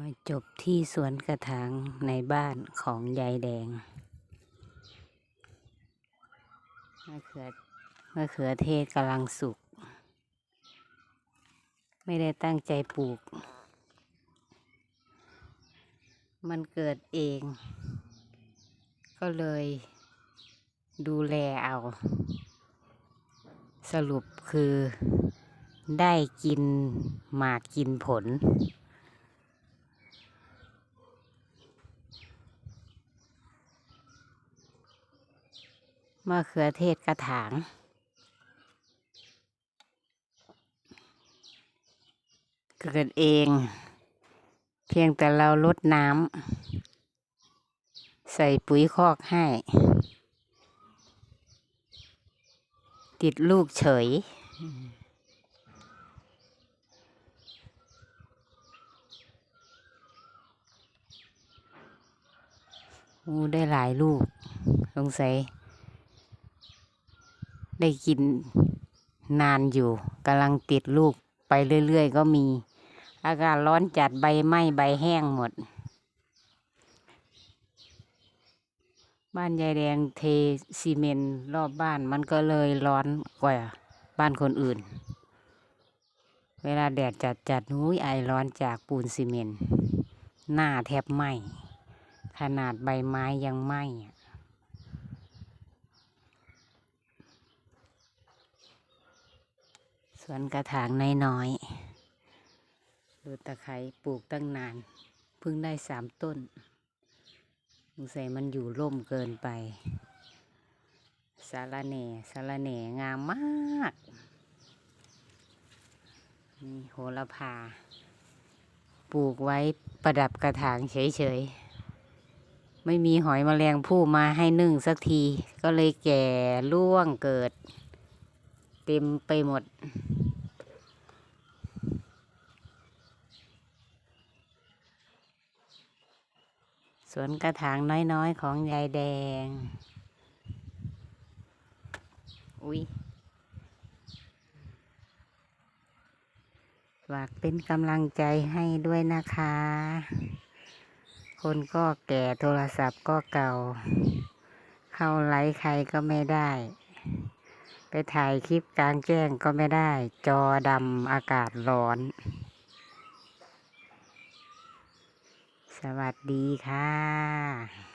มาจบที่สวนกระถางในบ้านของยายแดงมะเขือมะเขือเทศกำลังสุก ไม่ได้ตั้งใจปลูก มันเกิดเอง ก็เลยดูแลเอา สรุปคือได้กินหมากกินผล มะเขือเทศกระถาง เกิดเอง เพียงแต่เราลดน้ำใส่ปุ๋ยคอกให้ ติดลูกเฉยอู้ได้หลายลูกสงสัย ได้กินนานอยู่กำลังติดลูกไปเรื่อยๆ ก็มี อากาศร้อนจัดใบไหม้ใบแห้งหมด บ้านยายแดงเทซีเมนต์รอบบ้านมันก็เลยร้อนกว่าบ้านคนอื่น เวลาแดดจัดจัดนุ้ยไอร้อนจากปูนซีเมนต์หน้าแทบไหม้ขนาดใบไม้ยังไหม้อะ สวนกระถางน้อยๆดูตะไคร้ปลูกตั้งนาน เพิ่งได้สามต้นสงสัยมันอยู่ร่มเกินไปสาระแหน่สาระแหน่งามมากนี่โหระพา ปลูกไว้ประดับกระถางเฉยๆ ไม่มีหอยแมลงผู้มาให้นึ่งสักที ก็เลยแก่ร่วงเกิด เต็มไปหมด สวนกระถางน้อยๆ ของยายแดง อุ๊ยฝากเป็นกำลังใจให้ด้วยนะคะ คนก็แก่โทรศัพท์ก็เก่า เข้าไลฟ์ใครก็ไม่ได้ ไปถ่ายคลิปกลางแจ้งก็ไม่ได้ จอดำอากาศร้อน สวัสดีค่ะ